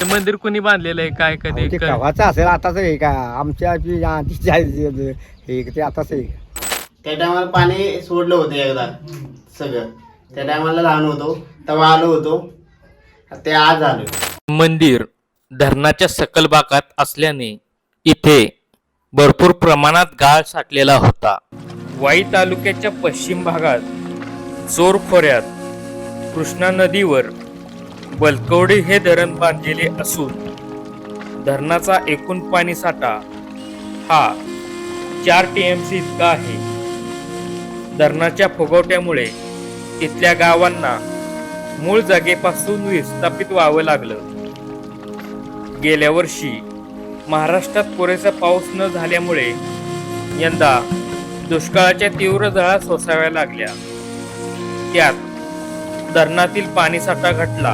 ते मंदिर कोणी बांधलेलं आहे? काय कधी अहो, ते क- कव्हाचं असेल आताच आहे का? आमच्या जी आधीची आहे हे ते आताच आहे. त्या टायमाला पाणी सोडलं होतं एकदा सगळं. त्या टायमाला लहान होतो तेव्हा आलो होतो. ते आज आलो मंदिर धरणाच्या सकल भागात असल्याने इथे भरपूर प्रमाणात गाळ साठलेला होता. वाई तालुक्याच्या पश्चिम भागात चोर खोऱ्यात कृष्णा नदीवर बलकवडी हे धरण बांधलेले असून धरणाचा एकूण पाणी साठा हा चार टी एम सी इतका आहे. धरणाच्या फुगवट्यामुळे तिथल्या गावांना मूळ जागेपासून विस्थापित व्हावं लागलं. गेल्या वर्षी महाराष्ट्रात पुरेसा पाऊस न झाल्यामुळे यंदा दुष्काळाच्या तीव्र झळा सोसाव्या लागल्या. त्यात धरणातील पाणीसाठा घटला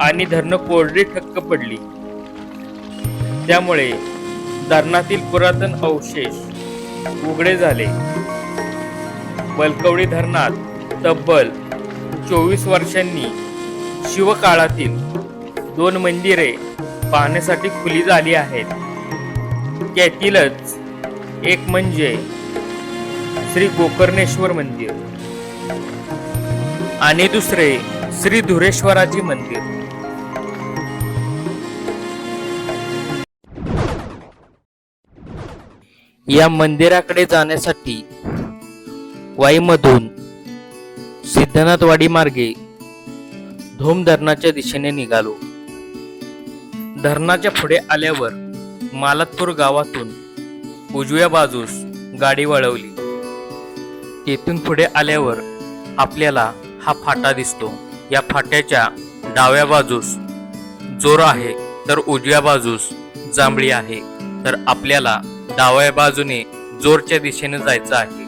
आणि धरणं कोरडी ठक्क पडली. त्यामुळे धरणातील पुरातन अवशेष उघडे झाले. बलकवडी धरणात तब्बल चोवीस वर्षांनी शिवकाळातील दोन मंदिरे पाहण्यासाठी खुली झाली आहेत. त्यातीलच एक म्हणजे श्री गोकर्णेश्वर मंदिर. आणि दुसरे श्री धुरेश्वराजी मंदिर. या मंदिराकडे जाण्यासाठी वाईमधून सिद्धनाथवाडी मार्गे धोम धरणाच्या दिशेने निघालो. धरणाच्या पुढे आल्यावर मालतपूर गावातून उजव्या बाजूस गाडी वळवली. तेथून पुढे आल्यावर आपल्याला हा फाटा दिसतो. या फाट्याच्या डाव्या बाजूस जोर आहे तर उजव्या बाजूस जांभळी आहे. तर आपल्याला डाव्या बाजूने जोरच्या दिशेने जायचं आहे.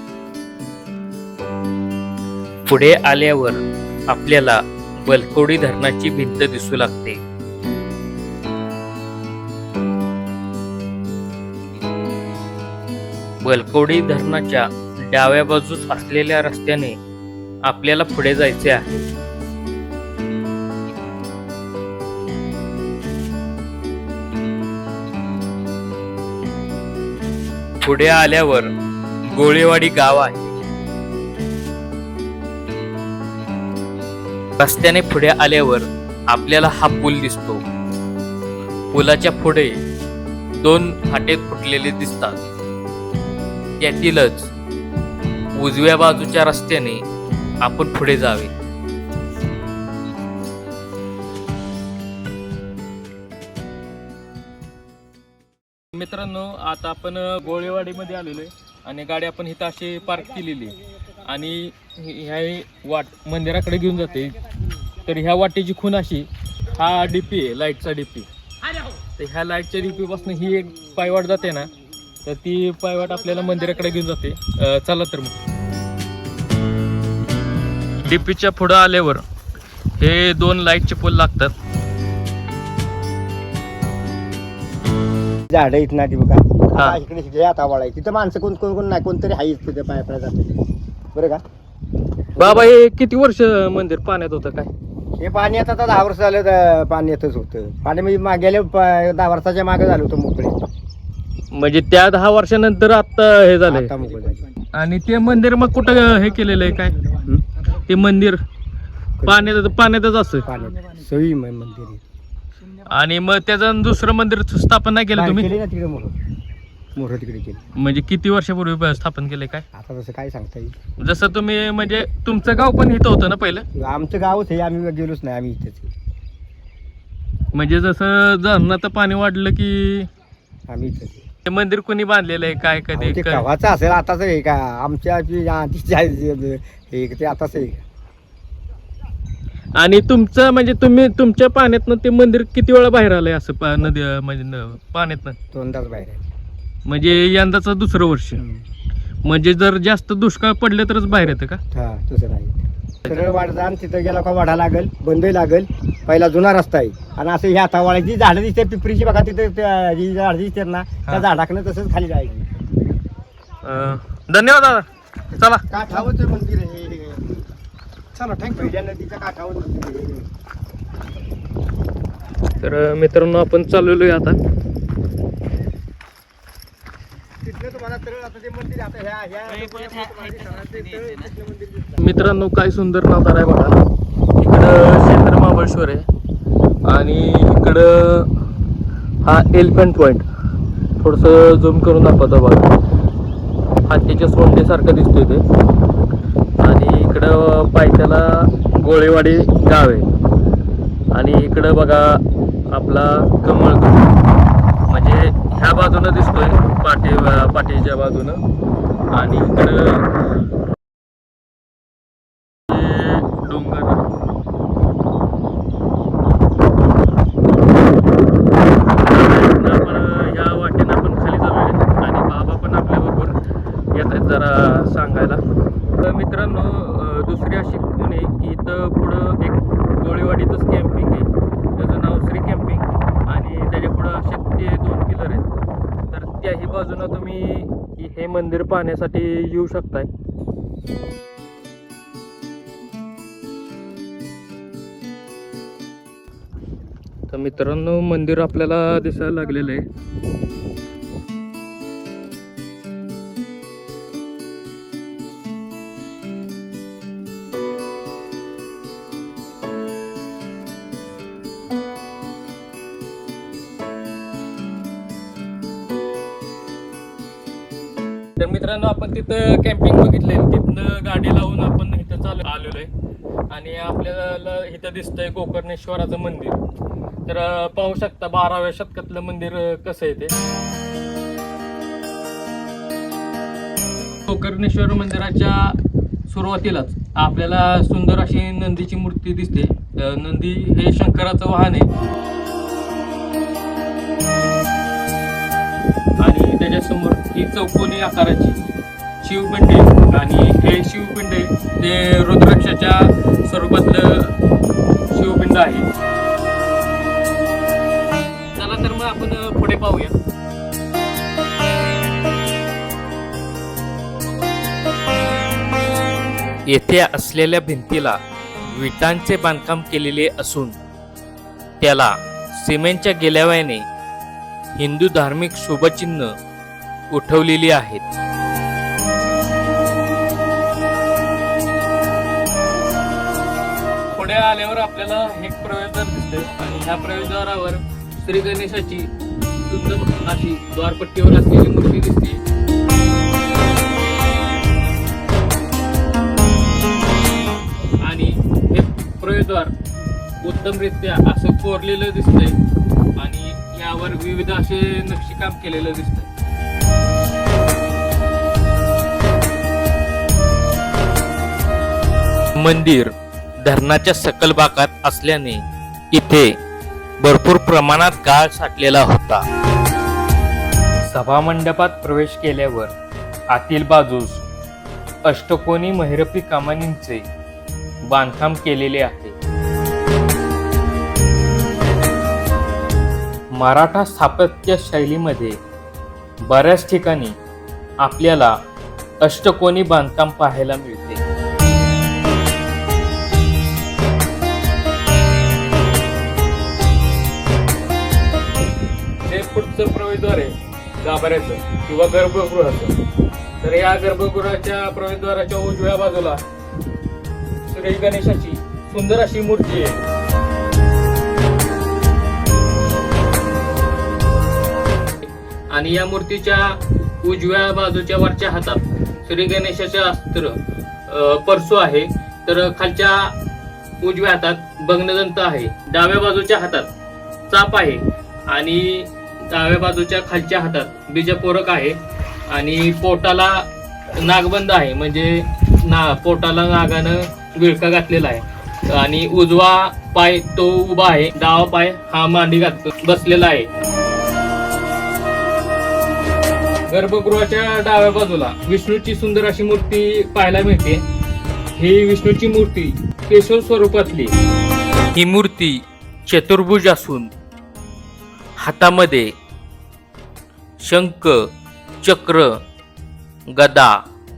पुढे आल्यावर आपल्याला बलकोडी धरणाची भिंत दिसू लागते. बलकोडी धरणाच्या डाव्या बाजूस असलेल्या रस्त्याने आपल्याला पुढे जायचे आहे. पुढे आल्यावर गोळेवाडी गाव आहे. रस्त्याने पुढे आल्यावर आपल्याला हा पूल दिसतो. पुलाच्या पुढे दोन फाटे फुटलेले दिसतात. त्यातीलच उजव्या बाजूच्या रस्त्याने आपण पुढे जावे. मित्रांनो आता आपण गोळेवाडीमध्ये आलेलो आहे आणि गाडी आपण इथं अशी पार्क केलेली आहे. आणि ह्या वाट मंदिराकडे घेऊन जाते. तर ह्या वाटेची खून अशी हा डीपी आहे लाईटचा डीपी तर ह्या लाईटच्या डीपीपासून ही एक पायवाट जाते ना तर ती पायवाट आपल्याला मंदिराकडे घेऊन जाते. चला तर मग. डीपीच्या पुढं आल्यावर हे दोन लाईटचे पोल लागतात. झाडं येत ना ती बघा. हा. इकडे शिकले आता वळाय. तिथं माणसं कोण कोण कोण नाही कोणतरी आहे तिथे पाय पाय जाते. बरं का? बाबा हे किती वर्ष मंदिर पाण्यात होतं काय? हे पाणी आता आता दहा वर्ष झालं तर पाणी येतच होतं. पाणी म्हणजे मा- गेल्या प- दहा वर्षाच्या मागे झालं होतं मोकळे. म्हणजे त्या दहा वर्षानंतर आता हे झालंय. आता मोकळे झाले. आणि ते मंदिर मग कुठं हे केलेलं आहे काय? हं? ते मंदिर पाण्यात पाण्यातच असं. पाण्यात. म- मंदिर आहे. आणि मग त्याचं दुसरं मंदिर स्थापन नाही केलं तुम्ही? केली ना तिकडे मोहर मोहर तिकडे केली. म्हणजे किती वर्षापूर्वी स्थापन केलंय काय? आता तसं काय सांगता येईल. जसं तुम्ही म्हणजे तुमचं गाव पण इथं होतं ना पहिलं? आमचं गावच आहे आम्ही गेलोच नाही आम्ही इथेच आहे. म्हणजे जसं धरणाचं पाणी वाढलं की आम्ही इथेच आहे. मंदिर कोणी बांधलेलं आहे? काय अहो, कधी? ते काय? कव्हाचं असेल आताच आहे का? आमच्या जी हे ते आताच आहे आणि तुमचं म्हणजे तुम्ही तुमच्या पाण्यातनं ते मंदिर किती वेळा बाहेर आलंय असं पा- नदी म्हणजे न- पाण्यातनं? दोनदाच बाहेर आहे. म्हणजे यंदाचं दुसरं वर्ष. म्हणजे जर जास्त दुष्काळ पडले तरच बाहेर येतं का? हा तसं नाही. सरळ वाट जा आणि तिथं गेला का वाढा लागल बंदही लागल. पहिला जुना रस्ता आहे. आणि असं ह्या हातावाळ्याची झाडं दिसते पिपरीची बघा तिथं त्या- जी झाडं दिसतात ना त्या हा. झाडाकडनं तसंच खाली जायची. अं, धन्यवाद दादा. चला. काठावरचं मंदिर आहे. चला थँक्यू पहिल्या नदीच्या काठावर मंदिर आहे. तर मित्रांनो आपण चाललेलो आहे आता. तिथलं तुम्हाला सरळ आता ते मंदिर आता ह्या ह्या तिथलं मंदिर दिसतं. मित्रांनो काय सुंदर नजारा आहे बघा. इकडं शेंद्र महाबळेश्वर आहे. आणि इकडं हा एलिफंट पॉईंट थोडंसं झूम करून दाखवतो बघा. हातीच्या सोंडेसारखं दिसतोय ते. इकडं पायथ्याला गोळेवाडी गाव आहे. आणि इकडं बघा आपला कमळ म्हणजे ह्या बाजूनं दिसतोय पाठी पाठीच्या बाजूनं. आणि इकडं डोंगर इकडनं आपण या वाटेनं आपण खाली चाललोय आणि बाबा पण आपल्या बरोबर येत आहेत जरा सांगायला तर मित्रांनो अं, दुसरी अशी खूण आहे की इथं पुढं एक गोळीवाडीतच कॅम्पिंग आहे त्याचं नाव श्री कॅम्पिंग आणि त्याच्या पुढं असे ते दोन पिलर आहेत तर त्याही बाजूनं तुम्ही हे मंदिर पाहण्यासाठी येऊ शकताय. तर मित्रांनो मंदिर आपल्याला दिसायला लागलेलं आहे. तर मित्रांनो आपण तिथं कॅम्पिंग बघितलंय. तिथनं गाडी लावून आपण इथं चालू आलेलो आहे आणि आपल्याला इथं दिसतंय गोकर्णेश्वराचं मंदिर. तर पाहू शकता बाराव्या शतकातलं मंदिर कसं आहे ते. गोकर्णेश्वर मंदिराच्या सुरुवातीलाच आपल्याला सुंदर अशी नंदीची मूर्ती दिसते. नंदी हे शंकराचं वाहन आहे. चौकोनी आकाराची शिवपिंड आहे आणि हे शिवपिंड आहे ते रुद्राक्षाच्या स्वरूपातलं शिवपिंड आहे. चला तर मग आपण पुढे पाहूया. येथे असलेल्या भिंतीला विटांचे बांधकाम केलेले असून त्याला सिमेंटच्या गेल्याव्याने हिंदू धार्मिक शुभचिन्ह उठवलेली आहेत. पुढे आल्यावर आपल्याला एक प्रवेशद्वार दिसते आणि ह्या प्रवेशद्वारावर श्री गणेशाची सुंदर अशी द्वारपट्टीवर असलेली मूर्ती दिसते. आणि हे प्रवेशद्वार उत्तमरित्या असं कोरलेलं दिसतंय आणि यावर विविध असे नक्षीकाम केलेलं दिसतं मंदिर धरणाच्या सकल भागात असल्याने इथे भरपूर प्रमाणात गाळ साठलेला होता. सभामंडपात प्रवेश केल्यावर आतील बाजूस अष्टकोनी महिरपी कामानींचे बांधकाम केलेले आहे. मराठा स्थापत्य शैलीमध्ये बऱ्याच ठिकाणी आपल्याला अष्टकोनी बांधकाम पाहायला मिळते. गाभाऱ्याचं किंवा गर्भगृहाचं. तर या गर्भगृहाच्या प्रवेशद्वाराच्या उजव्या बाजूला श्री गणेशाची सुंदर अशी मूर्ती आहे. आणि या मूर्तीच्या उजव्या बाजूच्या वरच्या हातात श्री गणेशाचे अस्त्र परसू आहे. तर खालच्या उजव्या हातात भग्नदंत आहे. डाव्या बाजूच्या हातात चाप आहे. आणि डाव्या बाजूच्या खालच्या हातात बीजपोरक आहे. आणि पोटाला नागबंद आहे म्हणजे ना पोटाला नागानं विळका घातलेला आहे. आणि उजवा पाय तो उभा आहे डावा पाय हा मांडी घात बसलेला आहे. गर्भगृहाच्या डाव्या बाजूला विष्णूची सुंदर अशी मूर्ती पाहायला मिळते. ही विष्णूची मूर्ती केशव स्वरूपातली ही मूर्ती चतुर्भुज असून हातामध्ये शंख चक्र गदा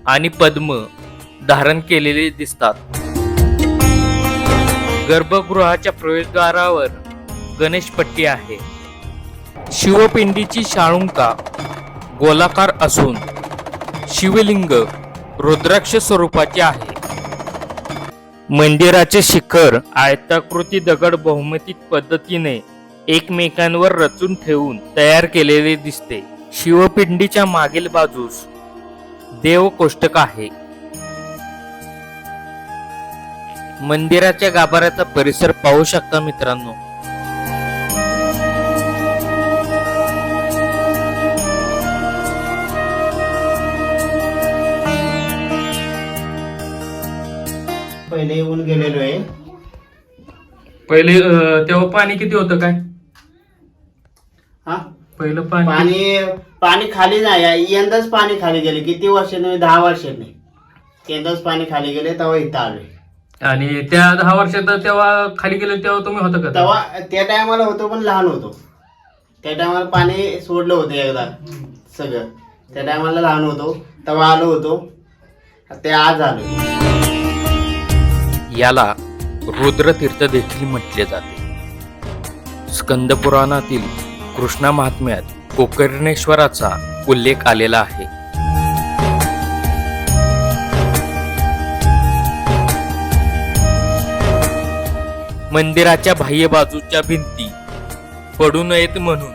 आणि पद्म धारण केलेले दिसतात. गर्भगृहाच्या प्रवेशद्वारावर गणेशपट्टी आहे. शिवपिंडीची शाळुंका गोलाकार असून शिवलिंग रुद्राक्ष स्वरूपाचे आहे. मंदिराचे शिखर आयताकृती दगड बहुमतिक पद्धतीने एकमेकांवर रचून ठेवून तयार केलेले दिसते. शिवपिंडीच्या मागील बाजूस देवकोष्टक आहे. मंदिराच्या गाभाऱ्याचा परिसर पाहू शकता मित्रांनो. पहिले येऊन गेलेलो आहे. पहिले अं, तेव्हा पाणी किती होतं काय? हा? पहिलं पाणी. पाणी पाणी खाली नाही यंदाच पाणी खाली गेले किती वर्षांनी दहा वर्षांनी. यंदाच पाणी खाली गेले तेव्हा इथं आलोय. आणि त्या दहा वर्षात तेव्हा खाली गेले तेव्हा तुम्ही होता का? तेव्हा त्या टायमाला होतो पण लहान होतो. त्या टायमाला पाणी सोडलं होतं एकदा सगळं. त्या टायमाला लहान होतो तेव्हा आलो होतो. ते आज आलो याला रुद्रतीर्थ देखील म्हटले जाते. स्कंद पुराणातील कृष्णा महात्म्यात गोकर्णेश्वराचा उल्लेख आलेला आहे. मंदिराच्या बाह्य बाजूच्या भिंती पडू नयेत म्हणून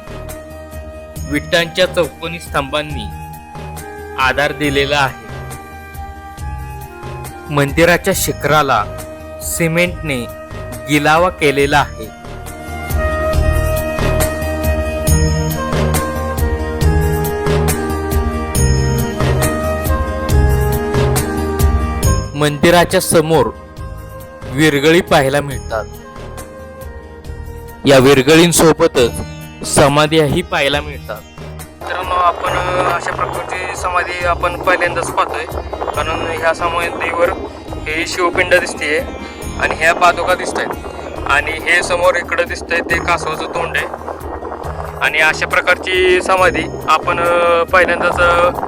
विटांच्या चौकोनी स्तंभांनी आधार दिलेला आहे. मंदिराच्या शिखराला सिमेंटने गिलावा केलेला आहे. मंदिराच्या समोर विरगळी पाहायला मिळतात. या विरगळींसोबतच समाध्याही पाहायला मिळतात. मित्रांनो आपण अशा प्रकारची समाधी आपण पहिल्यांदाच पाहतोय. कारण ह्या समाधीवर हे शिवपिंड दिसते आणि ह्या पादुका दिसत आहेत आणि हे समोर इकडं दिसतंय ते कासवाचं तोंड आहे. आणि अशा प्रकारची समाधी आपण पहिल्यांदाच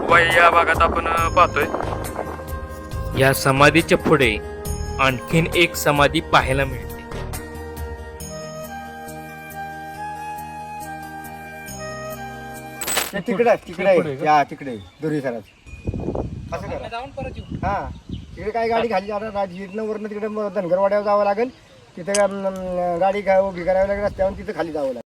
वाई या भागात आपण पाहतोय. या समाधीच्या पुढे आणखीन एक समाधी पाहायला मिळते. ते तिकडे तिकडे? या तिकडे दुरी असं करा. हा. तिकडे काय गाडी खाली जाणार राजगीरनं वरनं तिकडे धनगरवाड्यावर जावं लागेल तिथे अं, गाडी उभी करावी लागेल रस्त्यावर तिथे खाली जावं लागेल.